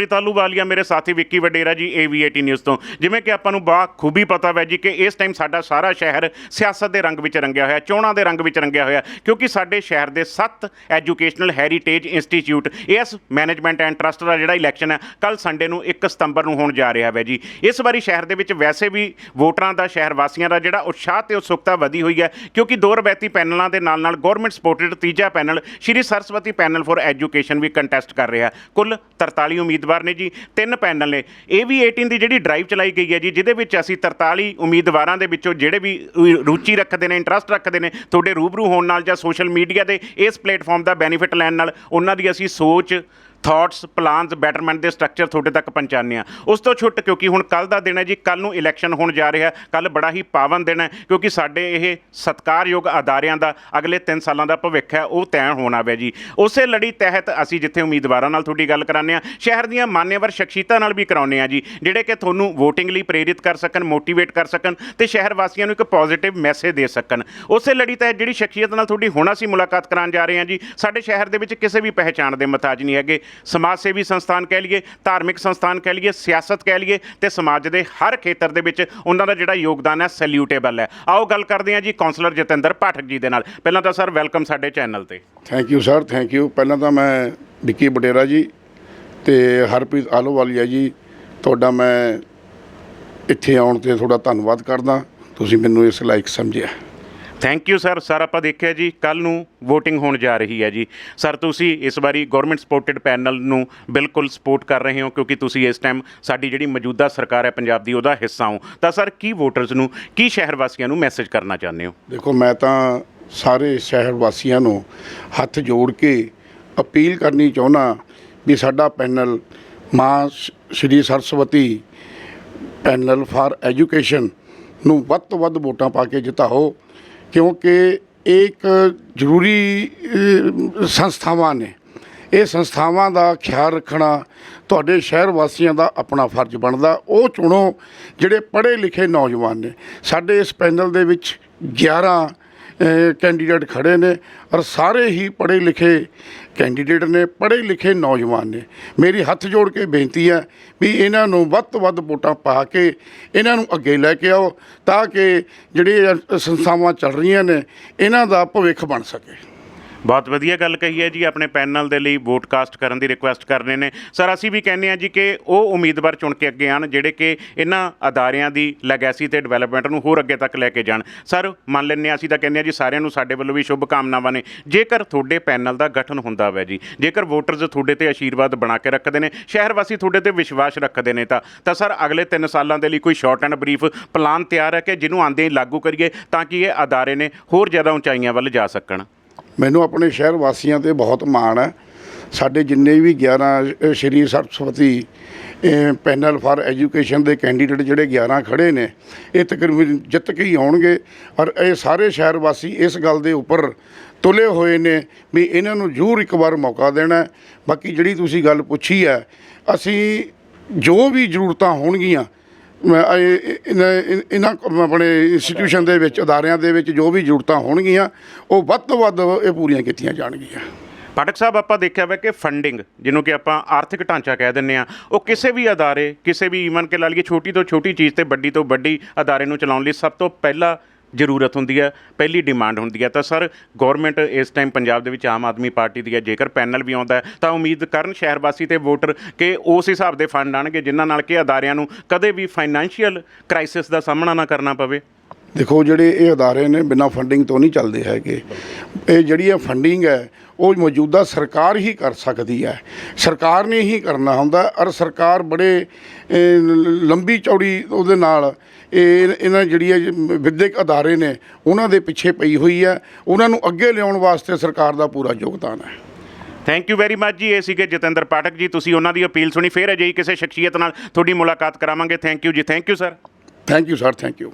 ਹਰਪ੍ਰੀਤ ਆਲੂਵਾਲੀਆ ਮੇਰੇ ਸਾਥੀ ਵਿੱਕੀ ਵਡੇਰਾ ਜੀ AV18 ਨਿਊਜ਼ ਤੋਂ। ਜਿਵੇਂ ਕਿ ਆਪਾਂ ਨੂੰ ਬਾ ਖੂਬੀ ਪਤਾ ਹੈ ਜੀ ਕਿ ਇਸ ਟਾਈਮ ਸਾਡਾ ਸਾਰਾ ਸ਼ਹਿਰ ਸਿਆਸਤ ਦੇ ਰੰਗ ਵਿੱਚ ਰੰਗਿਆ ਹੋਇਆ, ਚੋਣਾਂ ਦੇ ਰੰਗ ਵਿੱਚ ਰੰਗਿਆ ਹੋਇਆ, ਕਿਉਂਕਿ ਸਾਡੇ ਸ਼ਹਿਰ ਦੇ 7 ਐਜੂਕੇਸ਼ਨਲ ਹੈਰੀਟੇਜ ਇੰਸਟੀਚਿਊਟ ਇਸ ਮੈਨੇਜਮੈਂਟ ਐਂਡ ਟਰਸਟ ਦਾ ਜਿਹੜਾ ਇਲੈਕਸ਼ਨ ਹੈ ਕੱਲ ਸੰਡੇ ਨੂੰ 1 ਸਤੰਬਰ ਨੂੰ ਹੋਣ ਜਾ ਰਿਹਾ ਹੈ ਜੀ। ਇਸ ਵਾਰੀ ਸ਼ਹਿਰ ਦੇ ਵਿੱਚ ਵੈਸੇ ਵੀ ਵੋਟਰਾਂ ਦਾ, ਸ਼ਹਿਰ ਵਾਸੀਆਂ ਦਾ ਜਿਹੜਾ ਉਤਸ਼ਾਹ ਤੇ ਉਤਸੁਕਤਾ ਵਧੀ ਹੋਈ ਹੈ, ਕਿਉਂਕਿ ਦੋ ਰਵਾਇਤੀ ਪੈਨਲਾਂ ਦੇ ਨਾਲ ਨਾਲ ਗਵਰਨਮੈਂਟ ਸਪੋਰਟਡ ਤੀਜਾ panel, Shri Saraswati panel for education we contest ਕਰ ਰਿਹਾ। ਕੁੱਲ 43 ਉਮੀਦਵਾਰ ਨੇ ਜੀ, ਤਿੰਨ ਪੈਨਲ ਨੇ। ਇਹ ਵੀ 18 ਦੀ ਜਿਹੜੀ ਡਰਾਈਵ ਚਲਾਈ ਗਈ ਹੈ ਜੀ, ਜਿਹਦੇ ਵਿੱਚ ਅਸੀਂ 43 ਉਮੀਦਵਾਰਾਂ ਦੇ ਵਿੱਚੋਂ ਜਿਹੜੇ ਵੀ ਰੁਚੀ ਰੱਖਦੇ ਨੇ ਇੰਟਰਸਟ ਰੱਖਦੇ ਨੇ, ਤੁਹਾਡੇ ਰੂਬਰੂ ਹੋਣ ਨਾਲ ਜਾਂ ਸੋਸ਼ਲ ਮੀਡੀਆ ਦੇ ਇਸ ਪਲੇਟਫਾਰਮ ਦਾ ਬੈਨੀਫਿਟ ਲੈਣ ਨਾਲ, ਉਹਨਾਂ ਦੀ ਅਸੀਂ ਸੋਚ ਥਾਟਸ ਪਲਾਨਸ ਬੈਟਰਮੈਂਟ ਦੇ ਸਟਰਕਚਰ ਤੁਹਾਡੇ ਤੱਕ ਪਹੁੰਚਾਉਂਦੇ ਆ ਉਸ ਤੋਂ ਛੁੱਟ ਕਿਉਂਕਿ ਹੁਣ ਕੱਲ ਦਾ ਦਿਨ ਹੈ ਜੀ ਕੱਲ ਨੂੰ ਇਲੈਕਸ਼ਨ ਹੋਣ ਜਾ ਰਿਹਾ ਕੱਲ ਬੜਾ ਹੀ ਪਾਵਨ ਦਿਨ ਹੈ ਕਿਉਂਕਿ ਸਾਡੇ ਇਹ ਸਤਕਾਰਯੋਗ ਅਦਾਰਿਆਂ ਦਾ ਅਗਲੇ 3 ਸਾਲਾਂ ਦਾ ਭਵਿੱਖ ਹੈ, ਉਹ ਤੈਅ ਹੋਣਾ ਵੇ ਜੀ। ਉਸੇ ਲੜੀ ਤਹਿਤ ਅਸੀਂ ਜਿੱਥੇ ਉਮੀਦਵਾਰਾਂ ਨਾਲ ਤੁਹਾਡੀ ਗੱਲ ਕਰਾਉਂਦੇ ਆ ਸ਼ਹਿਰ ਦੀਆਂ ਮਾਨੇਵਰ ਸ਼ਖਸੀਅਤਾਂ ਨਾਲ ਵੀ ਕਰਾਉਂਦੇ ਆ ਜੀ, ਜਿਹੜੇ ਕਿ ਤੁਹਾਨੂੰ VOTING ਲਈ ਪ੍ਰੇਰਿਤ ਕਰ ਸਕਣ ਮੋਟੀਵੇਟ ਕਰ ਸਕਣ ਤੇ ਸ਼ਹਿਰ ਵਾਸੀਆਂ ਨੂੰ ਇੱਕ ਪੋਜ਼ਿਟਿਵ ਮੈਸੇਜ ਦੇ ਸਕਣ। ਉਸੇ ਲੜੀ ਤਹਿਤ ਜਿਹੜੀ ਸ਼ਖਸੀਅਤ ਨਾਲ ਤੁਹਾਡੀ ਹੁਣ ਅਸੀਂ ਮੁਲਾਕਾਤ ਕਰਾਉਣ ਜਾ ਰਹੇ ਹਾਂ ਜੀ, ਸਾਡੇ ਸ਼ਹਿਰ ਦੇ ਵਿੱਚ ਕਿਸੇ ਵੀ ਪਹਿਚਾਣ ਦੇ ਮਤਾਜ ਨਹੀਂ ਹੈਗੇ। ਸਮਾਜ ਸੇਵੀ ਸੰਸਥਾਨ ਕਹਿ ਲਈਏ, ਧਾਰਮਿਕ ਸੰਸਥਾਨ ਕਹਿ ਲਈਏ, ਸਿਆਸਤ ਕਹਿ ਲਈਏ ਤੇ ਸਮਾਜ ਦੇ ਹਰ ਖੇਤਰ ਦੇ ਵਿੱਚ ਉਹਨਾਂ ਦਾ ਜਿਹੜਾ ਯੋਗਦਾਨ ਹੈ ਸੈਲਿਊਟੇਬਲ ਹੈ। ਆਓ ਗੱਲ ਕਰਦੇ ਹਾਂ ਜੀ ਕਾਉਂਸਲਰ ਜਤਿੰਦਰ ਪਾਠਕ ਜੀ ਦੇ ਨਾਲ। ਪਹਿਲਾਂ ਤਾਂ ਸਰ ਵੈਲਕਮ ਸਾਡੇ ਚੈਨਲ ਤੇ। Thank you sir thank you ਪਹਿਲਾਂ ਤਾਂ ਮੈਂ ਵਿੱਕੀ ਬਟੇਰਾ ਜੀ ਤੇ ਹਰਪ੍ਰੀਤ ਆਲੋਵਾਲੀਆ ਜੀ, ਤੁਹਾਡਾ ਮੈਂ ਇੱਥੇ ਆਉਣ ਤੇ ਤੁਹਾਡਾ ਧੰਨਵਾਦ ਕਰਦਾ। ਤੁਸੀਂ ਮੈਨੂੰ ਇਸ ਲਾਇਕ ਸਮਝਿਆ। ਥੈਂਕ ਯੂ ਸਰ ਸਰ ਆਪਾਂ ਦੇਖਿਆ ਜੀ ਕੱਲ ਨੂੰ VOTING ਹੋਣ ਜਾ ਰਹੀ ਹੈ ਜੀ। ਸਰ ਤੁਸੀਂ ਇਸ ਵਾਰੀ ਗਵਰਨਮੈਂਟ ਸਪੋਰਟਡ ਪੈਨਲ ਨੂੰ ਬਿਲਕੁਲ ਸਪੋਰਟ ਕਰ ਰਹੇ ਹੋ, ਕਿਉਂਕਿ ਤੁਸੀਂ ਇਸ ਟਾਈਮ ਸਾਡੀ ਜਿਹੜੀ ਮੌਜੂਦਾ ਸਰਕਾਰ ਹੈ ਪੰਜਾਬ ਦੀ, ਉਹਦਾ ਹਿੱਸਾ ਹੋ। ਤਾਂ ਸਰ ਕੀ ਵੋਟਰਸ ਨੂੰ, ਕੀ ਸ਼ਹਿਰ ਵਾਸੀਆਂ ਨੂੰ ਮੈਸੇਜ ਕਰਨਾ ਚਾਹੁੰਦੇ ਹੋ? ਦੇਖੋ, ਮੈਂ ਤਾਂ ਸਾਰੇ ਸ਼ਹਿਰ ਵਾਸੀਆਂ ਨੂੰ ਹੱਥ ਜੋੜ ਕੇ ਅਪੀਲ ਕਰਨੀ ਚਾਹੁੰਦਾ ਵੀ ਸਾਡਾ panel Maa Shri Saraswati panel for education ਨੂੰ ਵੱਧ ਤੋਂ ਵੱਧ ਵੋਟਾਂ ਪਾ ਕੇ ਜਿਤਾਓ। ਕਿਉਂਕਿ ਇਹ ਇੱਕ ਜ਼ਰੂਰੀ ਸੰਸਥਾਵਾਂ ਨੇ। ਇਹ ਸੰਸਥਾਵਾਂ ਦਾ ਖਿਆਲ ਰੱਖਣਾ ਤੁਹਾਡੇ ਸ਼ਹਿਰ ਵਾਸੀਆਂ ਦਾ ਆਪਣਾ ਫਰਜ਼ ਬਣਦਾ। ਉਹ ਚੁਣੋ ਜਿਹੜੇ ਪੜ੍ਹੇ ਲਿਖੇ ਨੌਜਵਾਨ ਨੇ। ਸਾਡੇ ਇਸ ਪੈਨਲ ਦੇ ਵਿੱਚ 11 ਕੈਂਡੀਡੇਟ ਖੜੇ ਨੇ ਔਰ ਸਾਰੇ ਹੀ ਪੜ੍ਹੇ ਲਿਖੇ ਕੈਂਡੀਡੇਟ ਨੇ, ਪੜ੍ਹੇ ਲਿਖੇ ਨੌਜਵਾਨ ਨੇ। ਮੇਰੀ ਹੱਥ ਜੋੜ ਕੇ ਬੇਨਤੀ ਹੈ ਵੀ ਇਹਨਾਂ ਨੂੰ ਵੱਧ ਤੋਂ ਵੱਧ ਵੋਟਾਂ ਪਾ ਕੇ ਇਹਨਾਂ ਨੂੰ ਅੱਗੇ ਲੈ ਕੇ ਆਓ ਤਾਂ ਕਿ ਜਿਹੜੀਆਂ ਸੰਸਥਾਵਾਂ ਚੱਲ ਰਹੀਆਂ ਨੇ, ਇਹਨਾਂ ਦਾ ਭਵਿੱਖ ਬਣ ਸਕੇ। ਬਹੁਤ ਵਧੀਆ ਗੱਲ ਕਹੀ ਹੈ ਜੀ, ਆਪਣੇ ਪੈਨਲ ਦੇ ਲਈ ਵੋਟਕਾਸਟ ਕਰਨ ਦੀ ਰਿਕੁਐਸਟ ਕਰਨੇ ਨੇ। ਸਰ ਅਸੀਂ ਵੀ ਕਹਿੰਦੇ ਹਾਂ ਜੀ ਕਿ ਉਹ ਉਮੀਦਵਾਰ ਚੁਣ ਕੇ ਅੱਗੇ ਆਣ ਜਿਹੜੇ ਕਿ ਇਹਨਾਂ ਅਦਾਰਿਆਂ ਦੀ ਲੈਗੈਸੀ ਤੇ ਡਿਵੈਲਪਮੈਂਟ ਨੂੰ ਹੋਰ ਅੱਗੇ ਤੱਕ ਲੈ ਕੇ ਜਾਣ। ਸਰ ਮੰਨ ਲੈਂਦੇ ਹਾਂ, ਅਸੀਂ ਤਾਂ ਕਹਿੰਦੇ ਹਾਂ ਜੀ, ਸਾਰਿਆਂ ਨੂੰ ਸਾਡੇ ਵੱਲੋਂ ਵੀ ਸ਼ੁਭ ਕਾਮਨਾਵਾਂ ਨੇ। ਜੇਕਰ ਤੁਹਾਡੇ ਪੈਨਲ ਦਾ ਗਠਨ ਹੁੰਦਾ ਵੈ ਜੀ, ਜੇਕਰ ਵੋਟਰਸ ਤੁਹਾਡੇ ਤੇ ਆਸ਼ੀਰਵਾਦ ਬਣਾ ਕੇ ਰੱਖਦੇ ਨੇ, ਸ਼ਹਿਰ ਵਾਸੀ ਤੁਹਾਡੇ ਤੇ ਵਿਸ਼ਵਾਸ ਰੱਖਦੇ ਨੇ ਤਾਂ ਤਾਂ ਸਰ ਅਗਲੇ 3 ਸਾਲਾਂ ਦੇ ਲਈ ਕੋਈ ਸ਼ਾਰਟ ਐਂਡ ਬਰੀਫ ਪਲਾਨ ਤਿਆਰ ਹੈ ਕਿ ਜਿਹਨੂੰ ਆਂਦੇ ਹੀ ਲਾਗੂ ਕਰੀਏ ਤਾਂ ਕਿ ਇਹ ਅਦਾਰੇ ਨੇ ਹੋਰ ਜ਼ਿਆਦਾ ਉਚਾਈਆਂ ਵੱਲ ਜਾ ਸਕਣ? ਮੈਨੂੰ ਆਪਣੇ ਸ਼ਹਿਰ ਵਾਸੀਆਂ ਤੇ ਬਹੁਤ ਮਾਣ ਹੈ। ਸਾਡੇ ਜਿੰਨੇ ਵੀ 11 Shri Saraswati panel for education ਦੇ ਕੈਂਡੀਡੇਟ ਜਿਹੜੇ 11 ਖੜੇ ਨੇ, ਇਹ ਤਕਰੀਬਨ ਜਿੱਤ ਕੇ ਹੀ ਆਉਣਗੇ। ਔਰ ਇਹ ਸਾਰੇ ਸ਼ਹਿਰ ਵਾਸੀ ਇਸ ਗੱਲ ਦੇ ਉੱਪਰ ਤੁਲੇ ਹੋਏ ਨੇ ਵੀ ਇਹਨਾਂ ਨੂੰ ਜ਼ਰੂਰ ਇੱਕ ਵਾਰ ਮੌਕਾ ਦੇਣਾ ਬਾਕੀ ਜਿਹੜੀ ਤੁਸੀਂ ਗੱਲ ਪੁੱਛੀ ਹੈ, ਅਸੀਂ ਜੋ ਵੀ ਜ਼ਰੂਰਤਾਂ ਹੋਣਗੀਆਂ ਮੈਂ ਇਹ- ਇਹਨਾਂ ਇਹਨਾਂ ਕ- ਆਪਣੇ ਇੰਸਟੀਟਿਊਸ਼ਨ ਦੇ ਵਿੱਚ, ਅਦਾਰਿਆਂ ਦੇ ਵਿੱਚ ਜੋ ਵੀ ਜ਼ਰੂਰਤਾਂ ਹੋਣਗੀਆਂ, ਉਹ ਵੱਧ ਤੋਂ ਵੱਧ ਇਹ ਪੂਰੀਆਂ ਕੀਤੀਆਂ ਜਾਣਗੀਆਂ। ਪਾਠਕ ਸਾਹਿਬ, ਆਪਾਂ ਦੇਖਿਆ ਵਾ ਕਿ ਫੰਡਿੰਗ ਜਿਹਨੂੰ ਕਿ ਆਪਾਂ ਆਰਥਿਕ ਢਾਂਚਾ ਕਹਿ ਦਿੰਨੇ ਆ ਉਹ ਕਿਸੇ ਵੀ ਅਦਾਰੇ, ਕਿਸੇ ਵੀ ਈਵਨ ਕਿ ਲਾ ਲਈਏ ਛੋਟੀ ਤੋਂ ਛੋਟੀ ਚੀਜ਼ ਤੇ ਵੱਡੀ ਤੋਂ ਵੱਡੀ ਅਦਾਰੇ ਨੂੰ ਚਲਾਉਣ ਲਈ ਸਭ ਤੋਂ ਪਹਿਲਾ ਜ਼ਰੂਰਤ ਹੁੰਦੀ ਹੈ, ਪਹਿਲੀ ਡਿਮਾਂਡ ਹੁੰਦੀ ਹੈ। ਤਾਂ ਸਰ ਗਵਰਨਮੈਂਟ ਇਸ ਟਾਈਮ ਪੰਜਾਬ ਦੇ ਵਿੱਚ ਆਮ ਆਦਮੀ ਪਾਰਟੀ ਦੀ ਹੈ, ਜੇਕਰ ਪੈਨਲ ਵੀ ਆਉਂਦਾ ਤਾਂ ਉਮੀਦ ਕਰਨ ਸ਼ਹਿਰ ਵਾਸੀ ਤੇ ਵੋਟਰ ਕਿ ਉਸ ਹਿਸਾਬ ਦੇ ਫੰਡ ਆਣਗੇ, ਜਿਨ੍ਹਾਂ ਨਾਲ ਕਿ ਅਦਾਰਿਆਂ ਨੂੰ ਕਦੇ ਵੀ ਫਾਈਨੈਂਸ਼ੀਅਲ ਕ੍ਰਾਈਸਿਸ ਦਾ ਸਾਹਮਣਾ ਨਾ ਕਰਨਾ ਪਵੇ। ਦੇਖੋ ਜਿਹੜੇ ਇਹ ਅਦਾਰੇ ਨੇ ਬਿਨਾਂ ਫੰਡਿੰਗ ਤੋਂ ਨਹੀਂ ਚੱਲਦੇ ਹੈਗੇ। ਇਹ ਜਿਹੜੀ ਇਹ ਫੰਡਿੰਗ ਹੈ ਉਹ ਮੌਜੂਦਾ ਸਰਕਾਰ ਹੀ ਕਰ ਸਕਦੀ ਹੈ। ਸਰਕਾਰ ਨੇ ਹੀ ਕਰਨਾ ਹੁੰਦਾ ਔਰ ਸਰਕਾਰ ਬੜੇ ਲੰਬੀ ਚੌੜੀ ਉਹਦੇ ਨਾਲ ਇਹ ਇਹਨਾਂ ਜਿਹੜੀ ਵਿਦਿਅਕ ਅਦਾਰੇ ਨੇ ਉਹਨਾਂ ਦੇ ਪਿੱਛੇ ਪਈ ਹੋਈ ਹੈ। ਉਹਨਾਂ ਨੂੰ ਅੱਗੇ ਲਿਆਉਣ ਵਾਸਤੇ ਸਰਕਾਰ ਦਾ ਪੂਰਾ ਯੋਗਦਾਨ ਹੈ। ਥੈਂਕ ਯੂ ਵੈਰੀ ਮੱਚ ਜੀ ਇਹ ਸੀਗੇ ਜਤਿੰਦਰ ਪਾਠਕ ਜੀ ਤੁਸੀਂ ਉਹਨਾਂ ਦੀ ਅਪੀਲ ਸੁਣੀ ਫਿਰ ਅਜਿਹੀ ਕਿਸੇ ਸ਼ਖਸੀਅਤ ਨਾਲ ਤੁਹਾਡੀ ਮੁਲਾਕਾਤ ਕਰਾਵਾਂਗੇ। Thank you ji thank you sir thank you sir thank you